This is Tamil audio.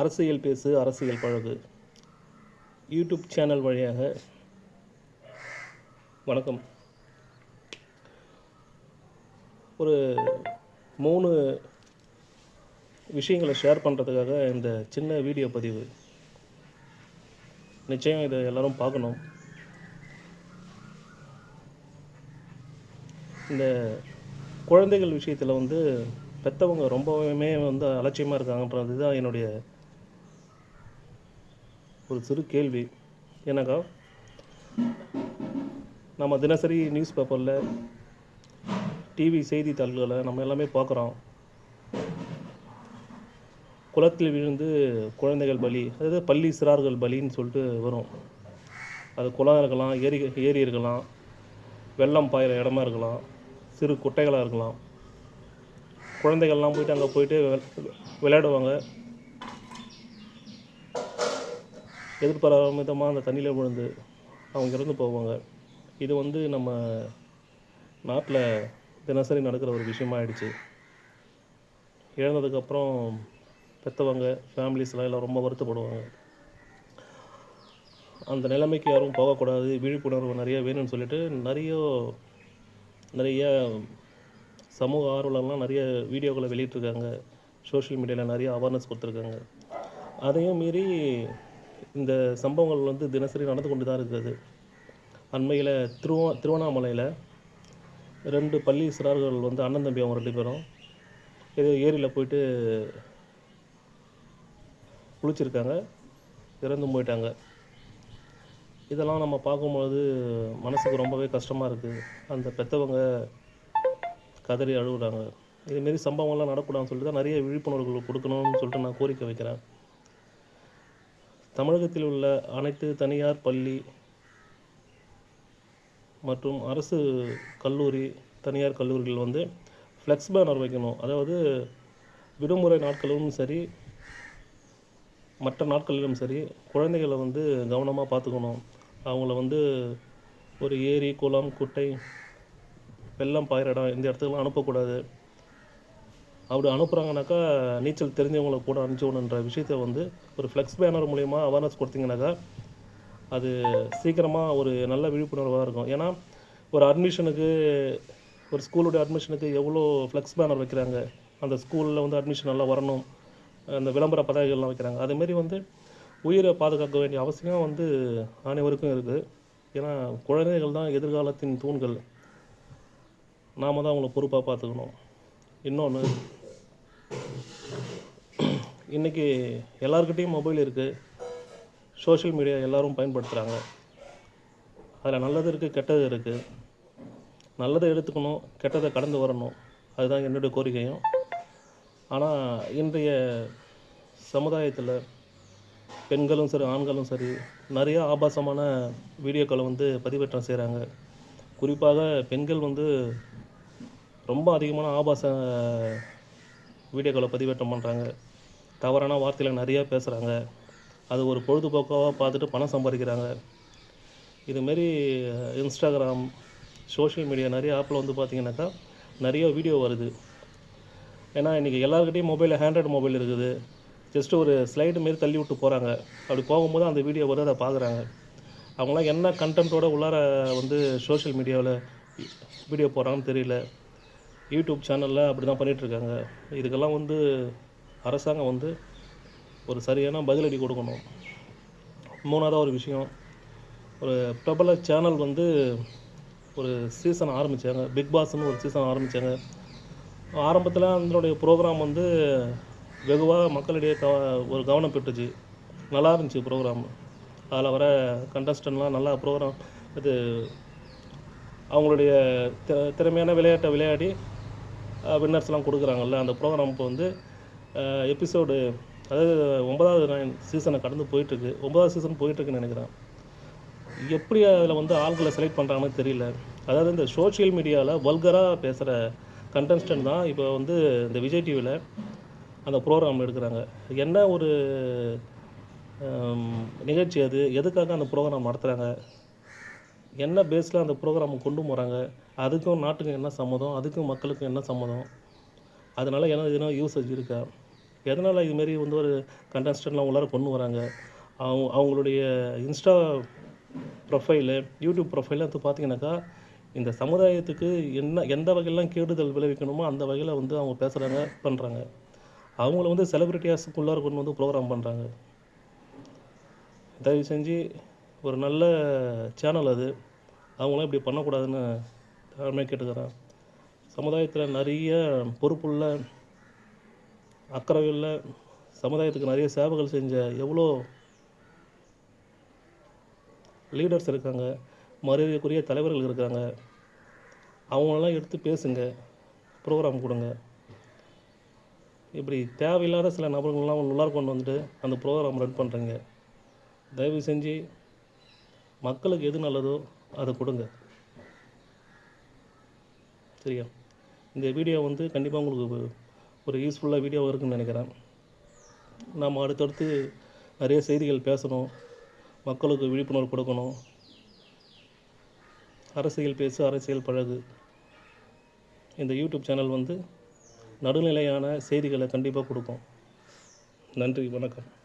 அரசியல் பேசு அரசியல் பழகு. யூடியூப் சேனல் வழியாக வணக்கம். ஒரு மூணு விஷயங்களை ஷேர் பண்ணுறதுக்காக இந்த சின்ன வீடியோ பதிவு. நிச்சயம் இதை எல்லோரும் பார்க்கணும். இந்த குழந்தைகள் விஷயத்தில் வந்து பெற்றவங்க ரொம்பவுமே வந்து அலட்சியமாக இருக்காங்கன்றது தான் என்னுடைய ஒரு சிறு கேள்வி. என்னக்கா நம்ம தினசரி நியூஸ் பேப்பரில் டிவி செய்தித்தாள்களை நம்ம எல்லாமே பார்க்குறோம். குளத்தில் விழுந்து குழந்தைகள் பலி அதாவது பள்ளி சிறார்கள் பலின்னு சொல்லிட்டு வரும். அது குளம் இருக்கலாம் ஏரி ஏரி இருக்கலாம் வெள்ளம் பாயிற இடமா இருக்கலாம் சிறு குட்டைகளாக இருக்கலாம். குழந்தைகள்லாம் போயிட்டு அங்கே போயிட்டு விளையாடுவாங்க. எதிர்பாராத விதமாக அந்த தண்ணியில் விழுந்து அவங்க இறந்து போவாங்க. இது வந்து நம்ம நாட்டில் தினசரி நடக்கிற ஒரு விஷயமா ஆயிடுச்சு இழந்ததுக்கப்புறம் பெற்றவங்க ஃபேமிலிஸ்லாம் எல்லாம் ரொம்ப வருத்தப்படுவாங்க. அந்த நிலைமைக்கு யாரும் போகக்கூடாது விழிப்புணர்வு நிறைய வேணும்னு சொல்லிட்டு நிறைய நிறைய சமூக ஆர்வலர்லாம் நிறைய வீடியோக்களை வெளியிட்டிருக்காங்க. சோஷியல் மீடியாவில் நிறைய அவேர்னஸ் கொடுத்துருக்காங்க. அதையும் மீறி இந்த சம்பவங்கள் வந்து தினசரி நடந்து கொண்டு தான் இருக்குது அண்மையில் திருவ திருவண்ணாமலையில் ரெண்டு பள்ளி சிறார்கள் வந்து அண்ணன் தம்பி அவங்க ரெண்டு பேரும் இது ஏரியில் போயிட்டு குளிச்சிருக்காங்க. இறந்து போயிட்டாங்க. இதெல்லாம் நம்ம பார்க்கும்பொழுது மனசுக்கு ரொம்பவே கஷ்டமாக இருக்குது அந்த பெற்றவங்க கதறி அழுகுறாங்க. இதுமாரி சம்பவங்கள்லாம் நடக்கூடாதுன்னு சொல்லிட்டு தான் நிறைய விழிப்புணர்வுகள் கொடுக்கணும்னு சொல்லிட்டு நான் கோரிக்கை வைக்கிறேன். தமிழகத்தில் உள்ள அனைத்து தனியார் பள்ளி மற்றும் அரசு கல்லூரி தனியார் கல்லூரிகள் வந்து ஃப்ளெக்ஸ் பேனர் வைக்கணும். அதாவது விடுமுறை நாட்களிலும் சரி மற்ற நாட்களிலும் சரி குழந்தைகளை வந்து கவனமாக பார்த்துக்கணும். அவங்கள வந்து ஒரு ஏரி குளம் குட்டை வெள்ளம் பாயிற இடம் இந்த இடத்துக்குலாம் அனுப்பக்கூடாது. அப்படி அனுப்புகிறாங்கனாக்கா நீச்சல் தெரிஞ்சவங்கள கூட அனுப்பிச்சோணுன்ற விஷயத்த வந்து ஒரு ஃப்ளெக்ஸ் பேனர் மூலயமா அவேர்னஸ் கொடுத்தீங்கன்னாக்கா அது சீக்கிரமாக ஒரு நல்ல விழிப்புணர்வாக இருக்கும். ஏன்னா ஒரு அட்மிஷனுக்கு ஒரு ஸ்கூலுடைய அட்மிஷனுக்கு எவ்வளோ ஃப்ளெக்ஸ் பேனர் வைக்கிறாங்க? அந்த ஸ்கூலில் வந்து அட்மிஷன் நல்லா வரணும். அந்த விளம்பர பதாகைகள்லாம் வைக்கிறாங்க. அதேமாரி வந்து உயிரை பாதுகாக்க வேண்டிய அவசியம் வந்து அனைவருக்கும் இருக்குது ஏன்னா குழந்தைகள் தான் எதிர்காலத்தின் தூண்கள். நாம் தான் அவங்கள பொறுப்பாக பார்த்துக்கணும். இன்னொன்று இன்றைக்கி எல்லாருக்கிட்டேயும் மொபைல் இருக்குது சோஷியல் மீடியா எல்லாரும் பயன்படுத்துகிறாங்க அதில் நல்லது இருக்குது கெட்டது இருக்குது நல்லதை எடுத்துக்கணும் கெட்டதை கடந்து வரணும். அதுதான் என்னுடைய கோரிக்கையும். ஆனால் இன்றைய சமுதாயத்தில் பெண்களும் சரி ஆண்களும் சரி நிறைய ஆபாசமான வீடியோக்களை வந்து பதிவேற்றம் செய்கிறாங்க குறிப்பாக பெண்கள் வந்து ரொம்ப அதிகமான ஆபாச வீடியோக்களை பதிவேற்றம் பண்ணுறாங்க தவறான வார்த்தையில் நிறையா பேசுகிறாங்க அது ஒரு பொழுதுபோக்காக பார்த்துட்டு பணம் சம்பாதிக்கிறாங்க. இதுமாரி இன்ஸ்டாகிராம் சோஷியல் மீடியா நிறைய ஆப்பில் வந்து பார்த்தீங்கன்னாக்கா நிறைய வீடியோ வருது. ஏன்னா இன்றைக்கி எல்லாருக்கிட்டையும் மொபைலில் ஹேண்ட்ராய்டு மொபைல் இருக்குது. ஜஸ்ட் ஒரு ஸ்லைடு மாரி தள்ளி விட்டு போகிறாங்க அப்படி போகும்போது அந்த வீடியோ வருது அதை பார்க்குறாங்க அவங்களாம் என்ன கண்டென்ட்டோட உள்ளார வந்து சோஷியல் மீடியாவில் வீடியோ போகிறாங்கன்னு தெரியல. யூடியூப் சேனலில் அப்படி தான் பண்ணிகிட்ருக்காங்க இதுக்கெல்லாம் வந்து அரசாங்கம் வந்து ஒரு சரியான பதிலடி கொடுக்கணும். மூணாவதாக ஒரு விஷயம் ஒரு பிரபல சேனல் வந்து ஒரு சீசன் ஆரம்பித்தாங்க பிக் பாஸ்னு ஒரு சீசன் ஆரம்பித்தாங்க ஆரம்பத்தில் அதனுடைய ப்ரோக்ராம் வந்து வெகுவாக மக்களிடையே கவ ஒரு கவனம் பெற்றுச்சு. நல்லா இருந்துச்சு ப்ரோக்ராம் அதில் வர கண்டஸ்டன்ட்லாம் நல்லா ப்ரோக்ராம் இது அவங்களுடைய திறமையான விளையாட்டை விளையாடி வின்னர்ஸ்லாம் கொடுக்குறாங்கல்ல அந்த ப்ரோக்ராம் இப்போ வந்து எபிசோடு அதாவது ஒன்பதாவது நைன் சீசனை கடந்து போயிட்டுருக்கு. ஒன்பதாவது சீசன் போயிட்டுருக்குன்னு நினைக்கிறேன். எப்படி அதில் வந்து ஆள்களை செலக்ட் பண்ணுறாங்கன்னு தெரியல. அதாவது இந்த சோஷியல் மீடியாவில் வல்கராக பேசுகிற கண்டஸ்டன்ட் தான் இப்போ வந்து இந்த விஜய் டிவியில் அந்த ப்ரோக்ராம் எடுக்கிறாங்க. என்ன ஒரு நிகழ்ச்சி அது? எதுக்காக அந்த ப்ரோக்ராம் நடத்துகிறாங்க என்ன பேஸில் அந்த ப்ரோக்ராம் கொண்டு போகிறாங்க அதுக்கும் நாட்டுக்கும் என்ன சம்மதம்? அதுக்கும் மக்களுக்கும் என்ன சம்மதம்? அதனால் என்ன எதுனா யூசேஜ் இருக்கா? எதனால் இதுமாரி வந்து ஒரு கண்டஸ்டன்ட்லாம் உள்ளார கொண்டு வராங்க? அவங்க அவங்களுடைய இன்ஸ்டா ப்ரொஃபைலு யூடியூப் ப்ரொஃபைலில் எடுத்து பார்த்தீங்கன்னாக்கா இந்த சமுதாயத்துக்கு என்ன எந்த வகையிலாம் கேடுதல் விளைவிக்கணுமோ அந்த வகையில் வந்து அவங்க பேசுகிறாங்க பண்ணுறாங்க அவங்கள வந்து செலிப்ரிட்டியாஸுக்குள்ளார கொண்டு வந்து ப்ரோக்ராம் பண்ணுறாங்க தயவு செஞ்சு ஒரு நல்ல சேனல் அது. அவங்களாம் இப்படி பண்ணக்கூடாதுன்னு தாழ்மையாக கேட்டுக்கிறேன். சமுதாயத்தில் நிறைய பொறுப்புள்ள அக்கறையுள்ள சமுதாயத்துக்கு நிறைய சேவைகள் செஞ்ச எவ்வளோ லீடர்ஸ் இருக்காங்க. மரியாதைக்குரிய தலைவர்கள் இருக்காங்க. அவங்களெல்லாம் எடுத்து பேசுங்க. ப்ரோக்ராம் கொடுங்க. இப்படி தேவையில்லாத சில நபர்கள்லாம் உள்ளார கொண்டு வந்துட்டு அந்த ப்ரோக்ராம் ரன் பண்ணுறீங்க தயவு செஞ்சு மக்களுக்கு எது நல்லதோ அதை கொடுங்க. சரியா? இந்த வீடியோ வந்து கண்டிப்பாக உங்களுக்கு ஒரு- யூஸ்ஃபுல்லாக வீடியோ இருக்குன்னு நினைக்கிறேன். நாம் அடுத்தடுத்து நிறைய செய்திகள் பேசணும். மக்களுக்கு விழிப்புணர்வு கொடுக்கணும். அரசியல் பேசு அரசியல் பழகு. இந்த யூடியூப் சேனல் வந்து நடுநிலையான செய்திகளை கண்டிப்பாக கொடுக்கும். நன்றி வணக்கம்.